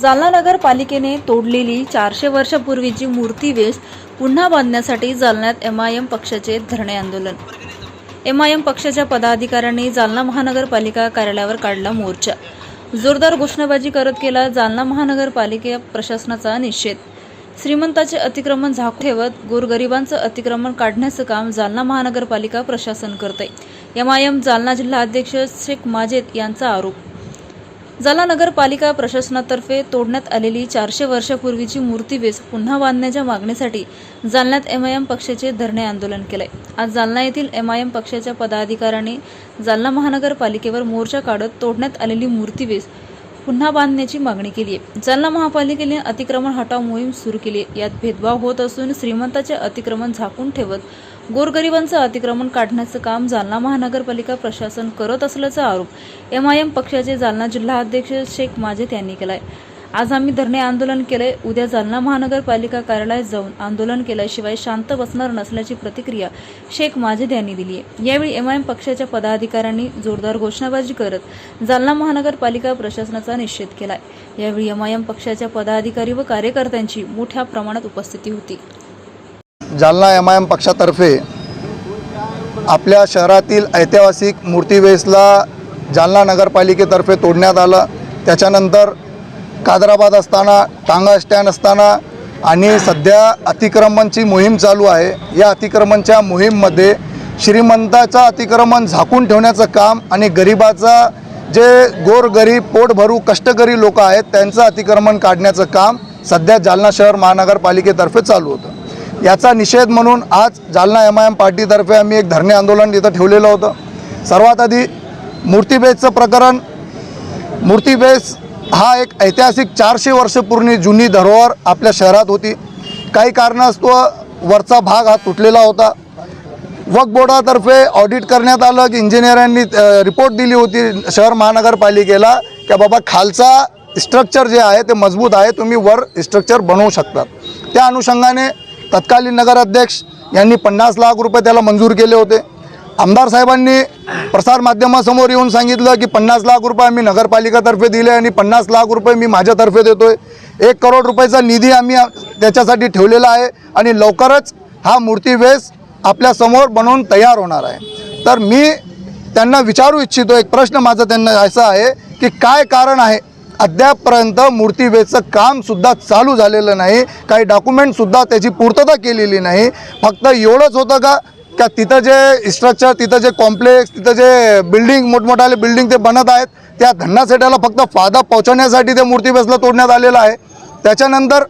जालना नगरपालिकेने तोडलेली चारशे वर्षापूर्वीची मूर्ती वेस पुन्हा बांधण्यासाठी जालन्यात एम आय एम पक्षाचे धरणे आंदोलन. एम आय एम पक्षाच्या पदाधिकाऱ्यांनी जालना महानगरपालिका कार्यालयावर काढला मोर्चा. जोरदार घोषणाबाजी करत केला जालना महानगरपालिका प्रशासनाचा निषेध. श्रीमंताचे अतिक्रमण झाकून ठेवत गोरगरिबांचं अतिक्रमण काढण्याचं काम जालना महानगरपालिका प्रशासन करते एम आय एम जालना जिल्हा अध्यक्ष शेख माजेद यांचा आरोप. जाला नगरपालिका प्रशासनातर्फे तोडण्यात आलेली चारशे वर्षापूर्वीची मूर्तीवेस पुन्हा बांधण्याच्या मागणीसाठी जालन्यात एम आय एम पक्षाचे धरणे आंदोलन केलंय. आज जालना येथील एम आय एम पक्षाच्या पदाधिकाऱ्यांनी जालना महानगरपालिकेवर मोर्चा काढत तोडण्यात आलेली मूर्तीवेस पुन्हा बांधण्याची मागणी केली आहे जालना महापालिकेने अतिक्रमण हटाव मोहीम सुरू केली आहे यात भेदभाव होत असून श्रीमंताचे अतिक्रमण झाकून ठेवत गोरगरिबांचं अतिक्रमण काढण्याचं काम जालना महानगरपालिका प्रशासन करत असल्याचा आरोप एम आय एम पक्षाचे जालना जिल्हा अध्यक्ष शेख माजेद यांनी केलाय. आज आम्ही धरणे आंदोलन केलंय. उद्या जालना महानगरपालिका कार्यालयात जाऊन आंदोलन केल्याशिवाय शांत बसणार नसल्याची प्रतिक्रिया शेख माजेद यांनी दिली आहे यावेळी एम आय एम पक्षाच्या पदाधिकाऱ्यांनी जोरदार घोषणाबाजी करत जालना महानगरपालिका प्रशासनाचा निषेध केलाय. यावेळी एम आय एम पक्षाच्या पदाधिकारी व कार्यकर्त्यांची मोठ्या प्रमाणात उपस्थिती होती. जालना एम आय एम पक्षातर्फे आपल्या शहरातील ऐतिहासिक मूर्तीवेसला जालना नगरपालिकेतर्फे तोडण्यात आलं. त्याच्यानंतर कादराबाद असताना टांगा स्टँड असताना आणि सध्या अतिक्रमणची मोहीम चालू आहे. या अतिक्रमणच्या मोहीममध्ये श्रीमंताचं अतिक्रमण झाकून ठेवण्याचं काम आणि गरिबाचा जे गोरगरीब पोटभरू कष्टकरी लोक आहेत त्यांचं अतिक्रमण काढण्याचं काम सध्या जालना शहर महानगरपालिकेतर्फे चालू होतं. याचा निषेध म्हणून आज जालना एम आय एम पार्टीतर्फे आम्ही एक धरणे आंदोलन इथं ठेवलेलं होतं. सर्वात आधी मूर्तिबेजचं प्रकरण. मूर्तीबेज हा एक ऐतिहासिक चारशे वर्षपूर्वी जुनी धरोहर आपल्या शहरात होती. काही कारणास्तव वरचा भाग हा तुटलेला होता. वक बोर्डातर्फे ऑडिट करण्यात आलं की इंजिनियरांनी रिपोर्ट दिली होती शहर महानगरपालिकेला की बाबा खालचा स्ट्रक्चर जे आहे ते मजबूत आहे तुम्ही वर स्ट्रक्चर बनवू शकतात त्या अनुषंगाने तत्कालीन नगराध्यक्ष यांनी पन्नास लाख रुपये त्याला मंजूर केले होते. आमदार साहेबांनी प्रसारमाध्यमासमोर येऊन सांगितलं की पन्नास लाख रुपये आम्ही नगरपालिकातर्फे दिले आणि पन्नास लाख रुपये मी माझ्यातर्फे देतो आहे एक करोड रुपयाचा निधी आम्ही त्याच्यासाठी ठेवलेला आहे आणि लवकरच हा मूर्तिवेस आपल्यासमोर बनवून तयार होणार आहे. तर मी त्यांना विचारू इच्छितो एक प्रश्न माझा त्यांना असा आहे की काय कारण आहे अद्यापपर्यंत मूर्तिवेचं कामसुद्धा चालू झालेलं नाही. काही डॉक्युमेंटसुद्धा त्याची पूर्तता केलेली नाही. फक्त एवढंच होतं का का तिथं जे स्ट्रक्चर तिथं जे कॉम्प्लेक्स तिथं जे बिल्डिंग मोठमोठाले बिल्डिंग ते बनत आहेत त्या धन्नासेट्याला फक्त फायदा पोहोचवण्यासाठी ते मूर्तिवेसला तोडण्यात आलेलं आहे. त्याच्यानंतर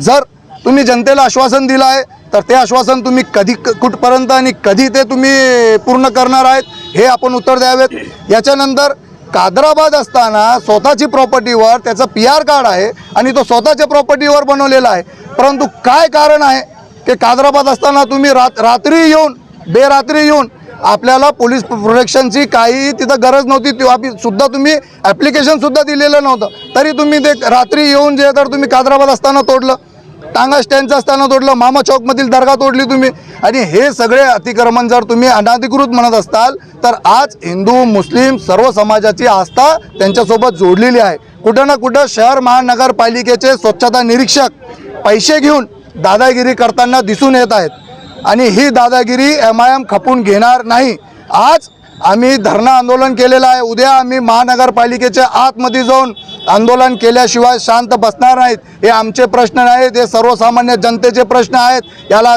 जर तुम्ही जनतेला आश्वासन दिलं आहे तर ते आश्वासन तुम्ही कधी क- कुठपर्यंत आणि कधी ते तुम्ही पूर्ण करणार आहेत हे आपण उत्तर द्यावेत. याच्यानंतर कादराबाद असताना स्वतःची प्रॉपर्टीवर त्याचं पी आर कार्ड आहे आणि तो स्वतःच्या प्रॉपर्टीवर बनवलेला आहे. परंतु काय कारण आहे? की कादराबाद असताना तुम्ही रात रात्री येऊन बेरात्री येऊन आपल्याला पोलीस प्रोटेक्शनची काही तिथं गरज नव्हती. सुद्धा तुम्ही ॲप्लिकेशनसुद्धा दिलेलं नव्हतं. तरी तुम्ही ते रात्री येऊन जे तर तुम्ही कादराबाद असताना तोडलं. टांगा स्टँडचं असताना तोडलं मामा चौकमधील दर्गा तोडली तुम्ही. आणि हे सगळे अतिक्रमण जर तुम्ही अनाधिकृत म्हणत असताल तर आज हिंदू मुस्लिम सर्व समाजाची आस्था त्यांच्यासोबत जोडलेली आहे. कुठं ना कुठं शहर महानगरपालिकेचे स्वच्छता निरीक्षक पैसे घेऊन दादागिरी करताना दिसून येत आहेत. आणि ही दादागिरी एम आय एम खपून घेणार नाही. आज आम्ही धरणं आंदोलन केलेलं आहे. उद्या आम्ही महानगरपालिकेच्या आतमध्ये जाऊन आंदोलन केल्याशिवाय शांत बसणार नाहीत. हे आमचे प्रश्न नाहीत. हे सर्वसामान्य जनतेचे प्रश्न आहेत. याला